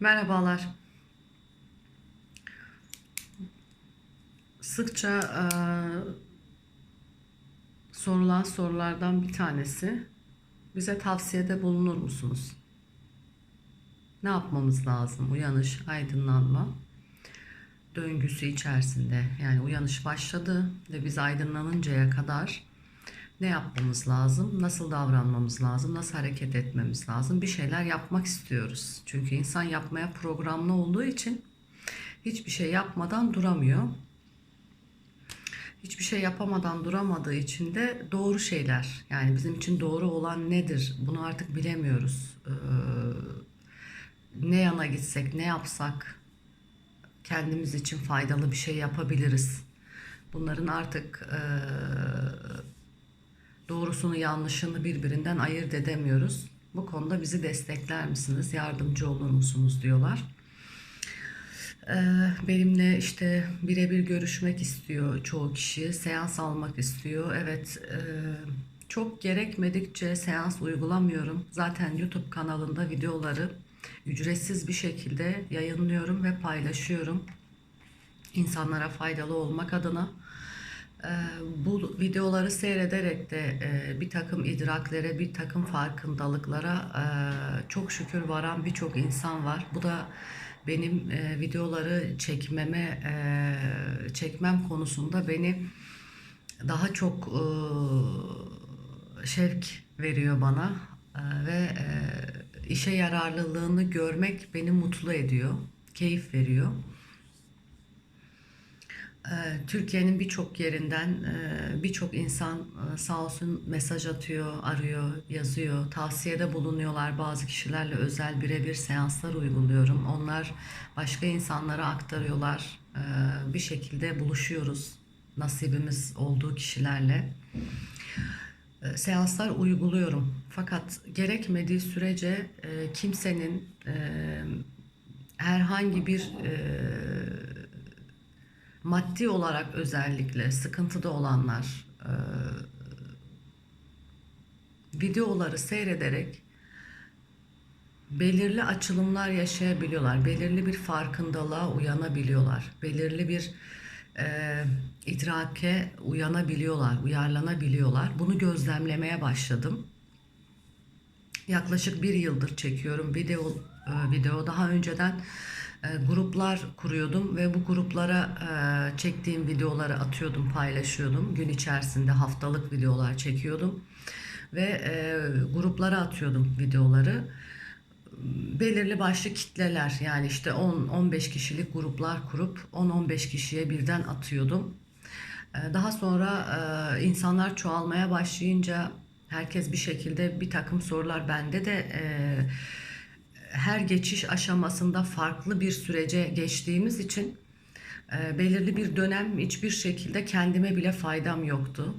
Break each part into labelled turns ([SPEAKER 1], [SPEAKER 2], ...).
[SPEAKER 1] Merhabalar. Sıkça e, sorulan sorulardan bir tanesi bize tavsiyede bulunur musunuz? Ne yapmamız lazım? Uyanış, aydınlanma döngüsü içerisinde. Yani uyanış başladı ve biz aydınlanıncaya kadar ne yapmamız lazım? Nasıl davranmamız lazım? Nasıl hareket etmemiz lazım? Bir şeyler yapmak istiyoruz. Çünkü insan yapmaya programlı olduğu için hiçbir şey yapmadan duramıyor. Hiçbir şey yapamadan duramadığı için de doğru şeyler yani bizim için doğru olan nedir? Bunu artık bilemiyoruz. Ee, ne yana gitsek, ne yapsak kendimiz için faydalı bir şey yapabiliriz. Bunların artık e, doğrusunu yanlışını birbirinden ayırt edemiyoruz. Bu konuda bizi destekler misiniz, yardımcı olur musunuz diyorlar. Ee, benimle işte birebir görüşmek istiyor çoğu kişi, seans almak istiyor. Evet, e, çok gerekmedikçe seans uygulamıyorum. Zaten YouTube kanalında videoları ücretsiz bir şekilde yayınlıyorum ve paylaşıyorum. İnsanlara faydalı olmak adına. Bu videoları seyrederek de bir takım idraklere, bir takım farkındalıklara çok şükür varan birçok insan var. Bu da benim videoları çekmeme, çekmem konusunda beni daha çok şevk veriyor bana ve işe yararlılığını görmek beni mutlu ediyor, keyif veriyor. Ee, Türkiye'nin birçok yerinden e, birçok insan e, sağ olsun mesaj atıyor, arıyor, yazıyor, tavsiyede bulunuyorlar. Bazı kişilerle özel birebir seanslar uyguluyorum. Onlar başka insanlara aktarıyorlar. Ee, bir şekilde buluşuyoruz nasibimiz olduğu kişilerle. Ee, seanslar uyguluyorum. Fakat gerekmediği sürece e, kimsenin herhangi bir maddi olarak özellikle sıkıntıda olanlar e, videoları seyrederek belirli açılımlar yaşayabiliyorlar. Belirli bir farkındalığa uyanabiliyorlar. Belirli bir e, idrake uyanabiliyorlar, uyarlanabiliyorlar. Bunu gözlemlemeye başladım. Yaklaşık bir yıldır çekiyorum video e, video. Daha önceden gruplar kuruyordum ve bu gruplara e, çektiğim videoları atıyordum, paylaşıyordum. Gün içerisinde haftalık videolar çekiyordum ve e, gruplara atıyordum videoları. Belirli başlı kitleler yani işte 10-15 kişilik gruplar kurup 10-15 kişiye birden atıyordum. Daha sonra insanlar çoğalmaya başlayınca herkes bir şekilde bir takım sorular bende de her geçiş aşamasında farklı bir sürece geçtiğimiz için e, belirli bir dönem hiçbir şekilde kendime bile faydam yoktu.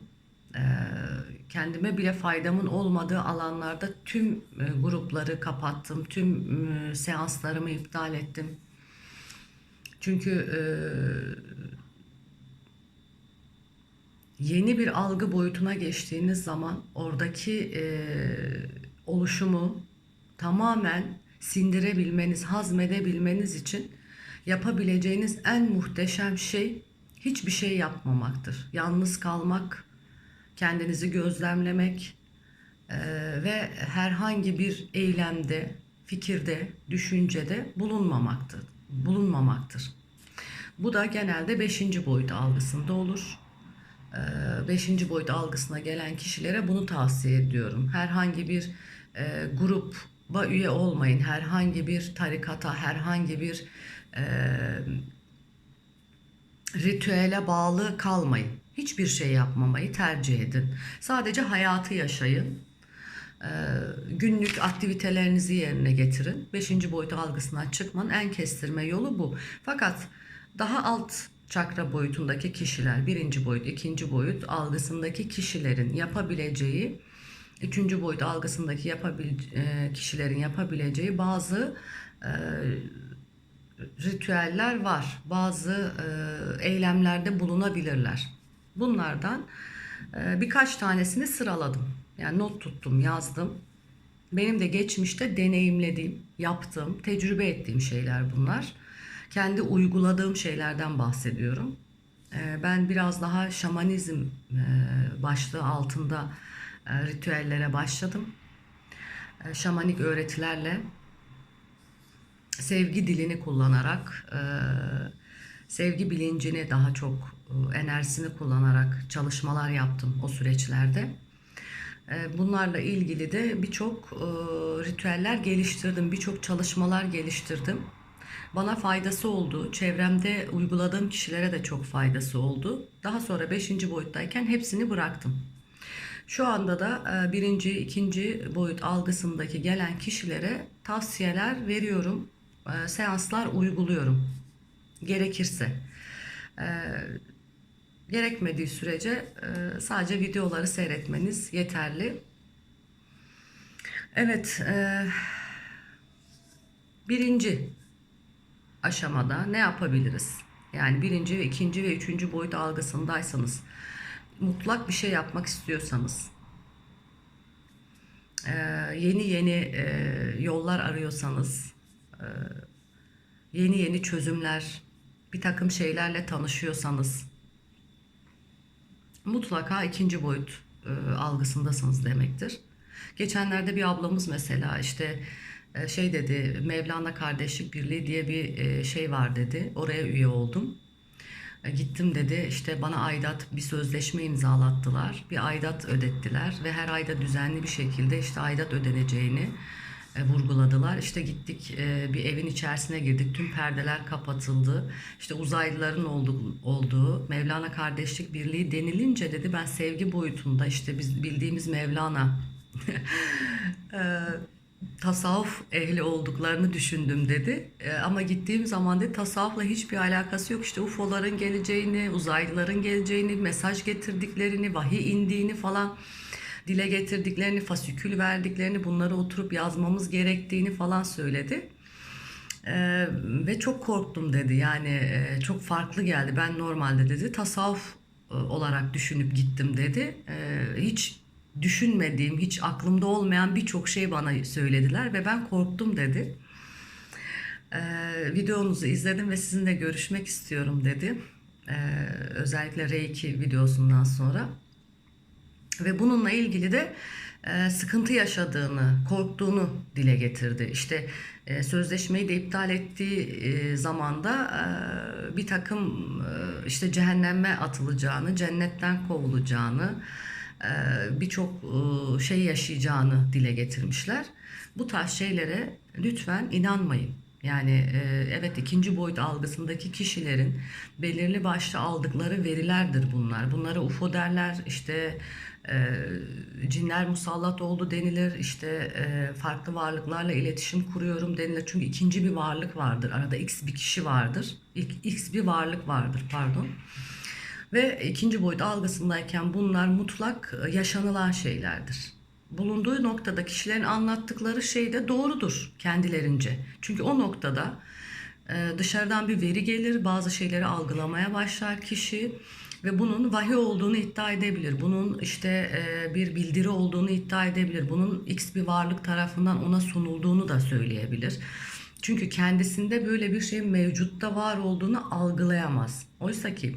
[SPEAKER 1] E, kendime bile faydamın olmadığı alanlarda tüm e, grupları kapattım, tüm e, seanslarımı iptal ettim. Çünkü e, yeni bir algı boyutuna geçtiğiniz zaman oradaki e, oluşumu tamamen sindirebilmeniz, hazmedebilmeniz için yapabileceğiniz en muhteşem şey hiçbir şey yapmamaktır. Yalnız kalmak, kendinizi gözlemlemek e, ve herhangi bir eylemde, fikirde, düşüncede bulunmamaktır. Bulunmamaktır. Bu da genelde beşinci boyut algısında olur. E, beşinci boyut algısına gelen kişilere bunu tavsiye ediyorum. Herhangi bir e, grup ba üye olmayın. Herhangi bir tarikata, herhangi bir e, ritüele bağlı kalmayın. Hiçbir şey yapmamayı tercih edin. Sadece hayatı yaşayın. E, günlük aktivitelerinizi yerine getirin. Beşinci boyut algısından çıkmanın en kestirme yolu bu. Fakat daha alt çakra boyutundaki kişiler, birinci boyut, ikinci boyut algısındaki kişilerin yapabileceği üçüncü boyut algısındaki yapabil, e, kişilerin yapabileceği bazı e, ritüeller var. Bazı e, eylemlerde bulunabilirler. Bunlardan e, birkaç tanesini sıraladım. Yani not tuttum, yazdım. Benim de geçmişte deneyimlediğim, yaptığım, tecrübe ettiğim şeyler bunlar. Kendi uyguladığım şeylerden bahsediyorum. Ee, Ben biraz daha şamanizm e, başlığı altında e, ritüellere başladım. E, Şamanik öğretilerle sevgi dilini kullanarak, e, sevgi bilincini daha çok e, enerjisini kullanarak çalışmalar yaptım o süreçlerde. E, Bunlarla ilgili de birçok e, ritüeller geliştirdim, birçok çalışmalar geliştirdim. Bana faydası oldu, çevremde uyguladığım kişilere de çok faydası oldu. Daha sonra beşinci boyuttayken hepsini bıraktım. Şu anda da e, birinci, ikinci boyut algısındaki gelen kişilere tavsiyeler veriyorum, e, seanslar uyguluyorum gerekirse. E, Gerekmediği sürece sadece videoları seyretmeniz yeterli. Evet, birinci aşamada ne yapabiliriz? Yani birinci ve ikinci ve üçüncü boyut algısındaysanız, mutlak bir şey yapmak istiyorsanız, e, yeni yeni e, yollar arıyorsanız, yeni yeni çözümler, bir takım şeylerle tanışıyorsanız, mutlaka ikinci boyut e, algısındasınız demektir. Geçenlerde bir ablamız mesela işte e, şey dedi Mevlana Kardeşlik Birliği diye bir e, şey var dedi. Oraya üye oldum. E, Gittim dedi işte bana aidat bir sözleşme imzalattılar. Bir aidat ödettiler ve her ayda düzenli bir şekilde işte aidat ödeneceğini e, vurguladılar. İşte gittik e, bir evin içerisine girdik. Tüm perdeler kapatıldı. İşte uzaylıların olduğu, olduğu Mevlana Kardeşlik Birliği denilince dedi ben sevgi boyutunda işte biz bildiğimiz Mevlana tasavvuf ehli olduklarını düşündüm dedi. E, ama gittiğim zaman dedi tasavvufla hiçbir alakası yok. İşte UFO'ların geleceğini, uzaylıların geleceğini, mesaj getirdiklerini, vahiy indiğini falan dile getirdiklerini, fasikül verdiklerini, bunları oturup yazmamız gerektiğini falan söyledi. Ee, ve çok korktum dedi. Yani e, çok farklı geldi. Ben normalde dedi tasavvuf e, olarak düşünüp gittim dedi. Ee, hiç düşünmediğim, hiç aklımda olmayan birçok şey bana söylediler ve ben korktum dedi. Ee, videonuzu izledim ve sizinle görüşmek istiyorum dedi. Ee, özellikle Reiki videosundan sonra. Ve bununla ilgili de e, sıkıntı yaşadığını, korktuğunu dile getirdi. İşte e, sözleşmeyi de iptal ettiği e, zamanda e, bir takım e, işte cehenneme atılacağını, cennetten kovulacağını, birçok şey yaşayacağını dile getirmişler. Bu tarz şeylere lütfen inanmayın. Yani evet ikinci boyut algısındaki kişilerin belirli başlı aldıkları verilerdir bunlar. Bunlara UFO derler, işte cinler musallat oldu denilir, işte farklı varlıklarla iletişim kuruyorum denilir. Çünkü ikinci bir varlık vardır, arada X bir kişi vardır, X bir varlık vardır pardon. Ve ikinci boyut algısındayken bunlar mutlak e, yaşanılan şeylerdir. Bulunduğu noktada kişilerin anlattıkları şey de doğrudur kendilerince. Çünkü o noktada e, dışarıdan bir veri gelir, bazı şeyleri algılamaya başlar kişi ve bunun vahiy olduğunu iddia edebilir. Bunun işte e, bir bildiri olduğunu iddia edebilir. Bunun X bir varlık tarafından ona sunulduğunu da söyleyebilir. Çünkü kendisinde böyle bir şeyin mevcutta var olduğunu algılayamaz. Oysa ki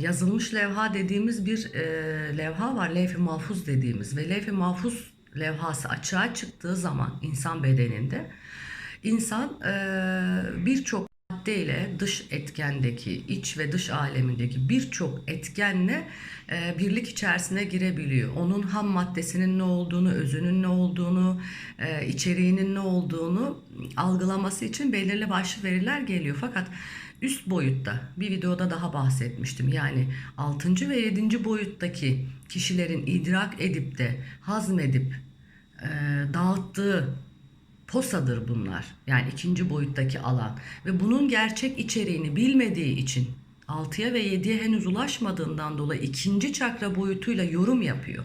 [SPEAKER 1] yazılmış levha dediğimiz bir e, levha var. Levh-i mahfuz dediğimiz ve levh-i mahfuz levhası açığa çıktığı zaman insan bedeninde insan e, birçok maddeyle dış etkendeki, iç ve dış alemindeki birçok etkenle e, birlik içerisine girebiliyor. Onun ham maddesinin ne olduğunu, özünün ne olduğunu, e, içeriğinin ne olduğunu algılaması için belirli başlı veriler geliyor. Fakat üst boyutta bir videoda daha bahsetmiştim. Yani 6. ve 7. boyuttaki kişilerin idrak edip de hazmedip e, dağıttığı posadır bunlar. Yani ikinci boyuttaki alan. Ve bunun gerçek içeriğini bilmediği için 6'ya ve 7'ye henüz ulaşmadığından dolayı ikinci çakra boyutuyla yorum yapıyor.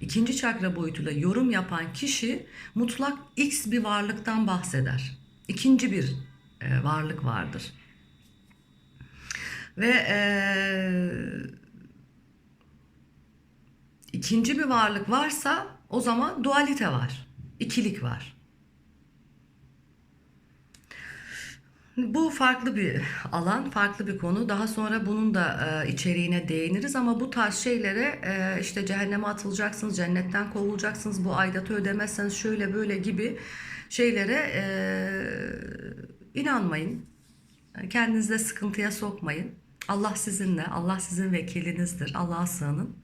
[SPEAKER 1] İkinci çakra boyutuyla yorum yapan kişi mutlak X bir varlıktan bahseder. İkinci bir e, varlık vardır. Ve e, ikinci bir varlık varsa o zaman dualite var. ikilik var. Bu farklı bir alan, farklı bir konu. Daha sonra bunun da e, içeriğine değiniriz ama bu tarz şeylere e, işte cehenneme atılacaksınız, cennetten kovulacaksınız, bu aidatı ödemezseniz şöyle böyle gibi şeylere e, inanmayın. Kendinizi sıkıntıya sokmayın. Allah sizinle, Allah sizin vekilinizdir. Allah'a sığının.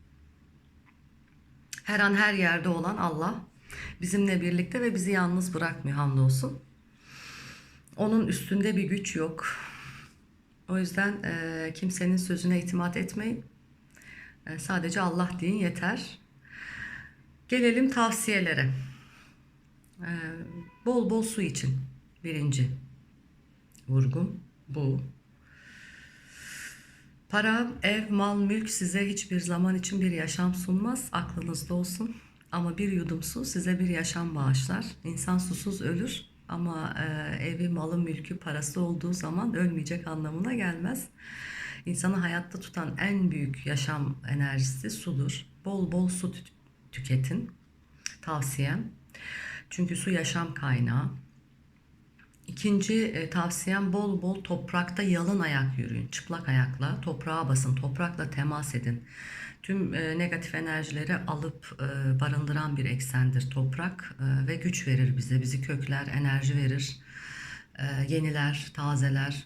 [SPEAKER 1] Her an her yerde olan Allah bizimle birlikte ve bizi yalnız bırakmıyor hamdolsun. Onun üstünde bir güç yok. O yüzden e, kimsenin sözüne itimat etmeyin. E, sadece Allah deyin yeter. Gelelim tavsiyelere. E, bol bol su için. Birinci vurgum bu. Para, ev, mal, mülk size hiçbir zaman için bir yaşam sunmaz. Aklınızda olsun. Ama bir yudum su size bir yaşam bağışlar. İnsan susuz ölür ama e, evi, malı, mülkü, parası olduğu zaman ölmeyecek anlamına gelmez. İnsanı hayatta tutan en büyük yaşam enerjisi sudur. Bol bol su tü- tüketin. Tavsiyem. Çünkü su yaşam kaynağı. İkinci e, tavsiyem bol bol toprakta yalın ayak yürüyün. Çıplak ayakla toprağa basın, toprakla temas edin. Tüm e, negatif enerjileri alıp e, barındıran bir eksendir toprak ve güç verir bize. Bizi kökler, enerji verir, yeniler, tazeler.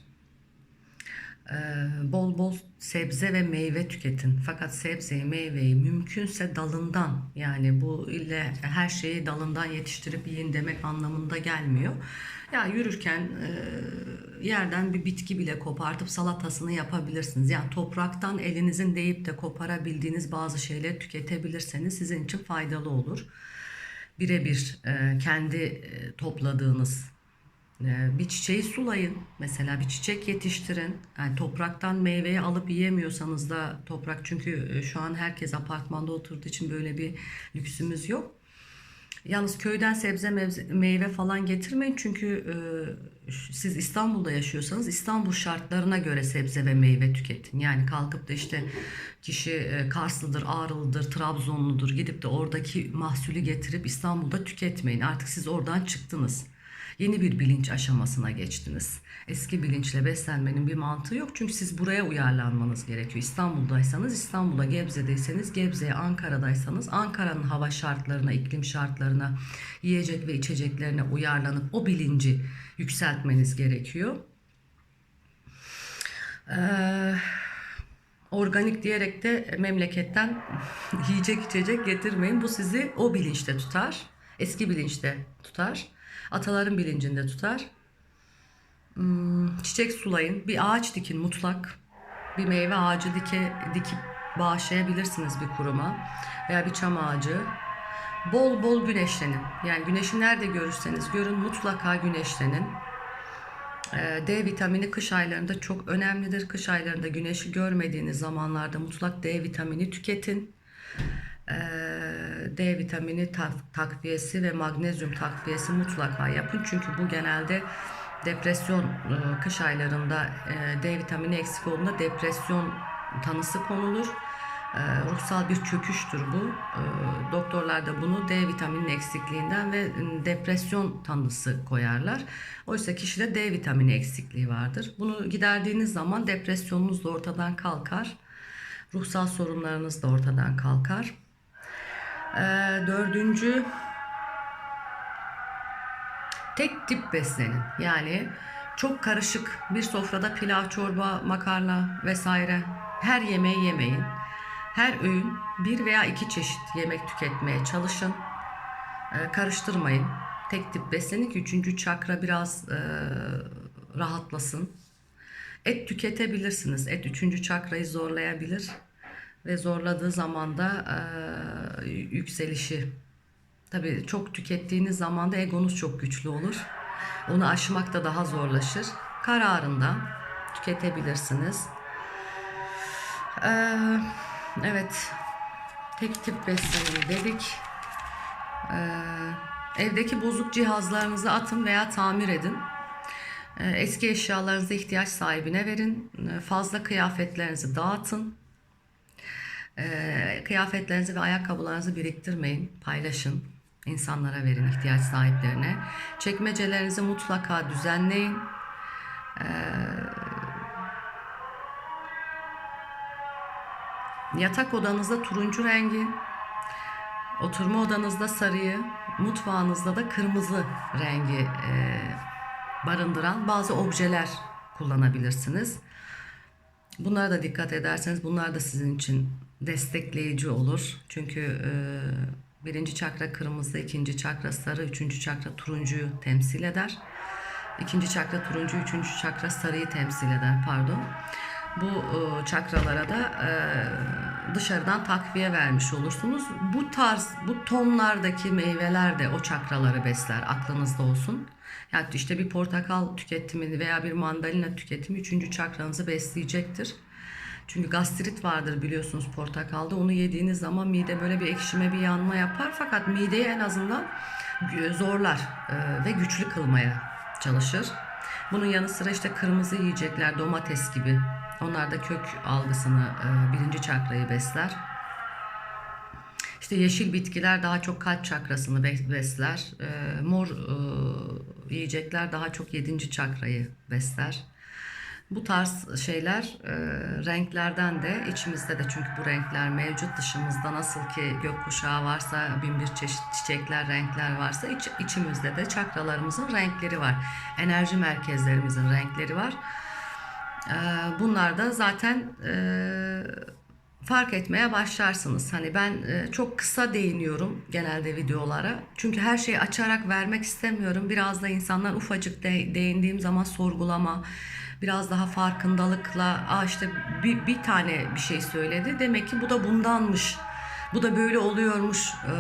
[SPEAKER 1] Bol bol sebze ve meyve tüketin. Fakat sebzeyi, meyveyi mümkünse dalından yani bu ile her şeyi dalından yetiştirip yiyin demek anlamında gelmiyor. Ya yürürken e, yerden bir bitki bile kopartıp salatasını yapabilirsiniz. Yani topraktan elinizin değip de koparabildiğiniz bazı şeyleri tüketebilirseniz sizin için faydalı olur. Birebir e, kendi e, topladığınız e, bir çiçeği sulayın. Mesela bir çiçek yetiştirin. Yani topraktan meyveyi alıp yiyemiyorsanız da toprak çünkü e, şu an herkes apartmanda oturduğu için böyle bir lüksümüz yok. Yalnız köyden sebze meyve falan getirmeyin çünkü e, siz İstanbul'da yaşıyorsanız İstanbul şartlarına göre sebze ve meyve tüketin. Yani kalkıp da işte kişi e, Karslıdır, Ağrılıdır, Trabzonludur gidip de oradaki mahsulü getirip İstanbul'da tüketmeyin. Artık siz oradan çıktınız. Yeni bir bilinç aşamasına geçtiniz. Eski bilinçle beslenmenin bir mantığı yok çünkü siz buraya uyarlanmanız gerekiyor. İstanbul'daysanız İstanbul'a, Gebze'deyseniz Gebze'ye, Ankara'daysanız Ankara'nın hava şartlarına, iklim şartlarına, yiyecek ve içeceklerine uyarlanıp o bilinci yükseltmeniz gerekiyor. Ee, organik diyerek de memleketten yiyecek içecek getirmeyin. Bu sizi o bilinçte tutar. Eski bilinçte tutar. Ataların bilincinde tutar. Hmm, çiçek sulayın. Bir ağaç dikin mutlak. Bir meyve ağacı dike, dikip bağışlayabilirsiniz bir kuruma. Veya bir çam ağacı. Bol bol güneşlenin. Yani güneşi nerede görürseniz görün mutlaka güneşlenin. Ee, D vitamini kış aylarında çok önemlidir. Kış aylarında güneşi görmediğiniz zamanlarda mutlak D vitamini tüketin. D vitamini tak- takviyesi ve magnezyum takviyesi mutlaka yapın. Çünkü bu genelde depresyon kış aylarında D vitamini eksik olduğunda depresyon tanısı konulur. Ruhsal bir çöküştür bu. Doktorlar da bunu D vitamini eksikliğinden ve depresyon tanısı koyarlar. Oysa kişide D vitamini eksikliği vardır. Bunu giderdiğiniz zaman depresyonunuz da ortadan kalkar. Ruhsal sorunlarınız da ortadan kalkar. E, dördüncü tek tip beslenin. Yani çok karışık bir sofrada pilav, çorba, makarna vesaire her yemeği yemeyin. Her öğün bir veya iki çeşit yemek tüketmeye çalışın. Ee, karıştırmayın. Tek tip beslenin ki üçüncü çakra biraz e, rahatlasın. Et tüketebilirsiniz. Et üçüncü çakrayı zorlayabilir ve zorladığı zaman da e, yükselişi Tabii çok tükettiğiniz zaman da egonuz çok güçlü olur. Onu aşmak da daha zorlaşır. Kararında tüketebilirsiniz. Ee, evet. Tek tip beslenin dedik. Ee, evdeki bozuk cihazlarınızı atın veya tamir edin. Ee, eski eşyalarınızı ihtiyaç sahibine verin. Ee, fazla kıyafetlerinizi dağıtın. Ee, kıyafetlerinizi ve ayakkabılarınızı biriktirmeyin, paylaşın. İnsanlara verin, ihtiyaç sahiplerine. Çekmecelerinizi mutlaka düzenleyin. Yatak odanızda turuncu rengi, oturma odanızda sarıyı, mutfağınızda da kırmızı rengi e, barındıran bazı objeler kullanabilirsiniz. Bunlara da dikkat ederseniz bunlar da sizin için destekleyici olur. Çünkü e, birinci çakra kırmızı, ikinci çakra sarı, üçüncü çakra turuncuyu temsil eder. İkinci çakra turuncu, üçüncü çakra sarıyı temsil eder pardon. Bu e, çakralara da e, dışarıdan takviye vermiş olursunuz. Bu tarz, bu tonlardaki meyveler de o çakraları besler. Aklınızda olsun. Yani işte bir portakal tüketimi veya bir mandalina tüketimi üçüncü çakranızı besleyecektir. Çünkü gastrit vardır biliyorsunuz portakalda. Onu yediğiniz zaman mide böyle bir ekşime bir yanma yapar. Fakat mideyi en azından zorlar e, ve güçlü kılmaya çalışır. Bunun yanı sıra işte kırmızı yiyecekler domates gibi. Onlar da kök algısını e, birinci çakrayı besler. İşte yeşil bitkiler daha çok kalp çakrasını be- besler. E, mor yiyecekler daha çok yedinci çakrayı besler. Bu tarz şeyler e, renklerden de içimizde de çünkü bu renkler mevcut dışımızda nasıl ki gökkuşağı varsa bin bir çeşit çiçekler renkler varsa iç, içimizde de çakralarımızın renkleri var. Enerji merkezlerimizin renkleri var. E, bunlar da zaten e, fark etmeye başlarsınız. Hani ben e, çok kısa değiniyorum genelde videolara. Çünkü her şeyi açarak vermek istemiyorum. Biraz da insanlar ufacık de, değindiğim zaman sorgulama, biraz daha farkındalıkla, aa işte bir, bir tane bir şey söyledi. Demek ki bu da bundanmış. Bu da böyle oluyormuş e,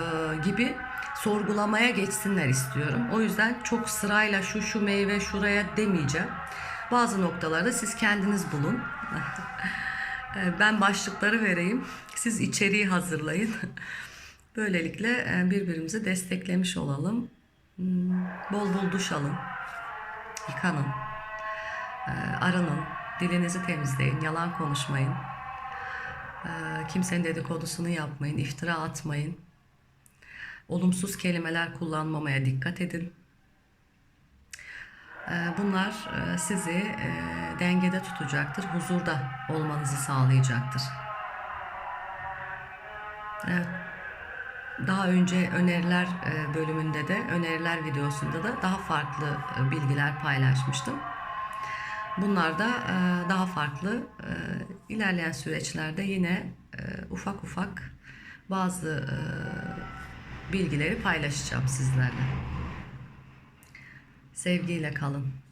[SPEAKER 1] gibi sorgulamaya geçsinler istiyorum. O yüzden çok sırayla şu şu meyve şuraya demeyeceğim. Bazı noktalarda siz kendiniz bulun. Ben başlıkları vereyim. Siz içeriği hazırlayın. Böylelikle e, birbirimizi desteklemiş olalım. Hmm, Bol bol duş alın. Yıkanın. E, Arının. Dilinizi temizleyin. Yalan konuşmayın. E, Kimsenin dedikodusunu yapmayın. iftira atmayın. Olumsuz kelimeler kullanmamaya dikkat edin. Ee, Bunlar e, sizi e, dengede tutacaktır, huzurda olmanızı sağlayacaktır. Evet. Daha önce öneriler e, bölümünde de, öneriler videosunda da daha farklı bilgiler paylaşmıştım. Bunlar da e, daha farklı e, ilerleyen süreçlerde yine e, ufak ufak bazı e, bilgileri paylaşacağım sizlerle. Sevgiyle kalın.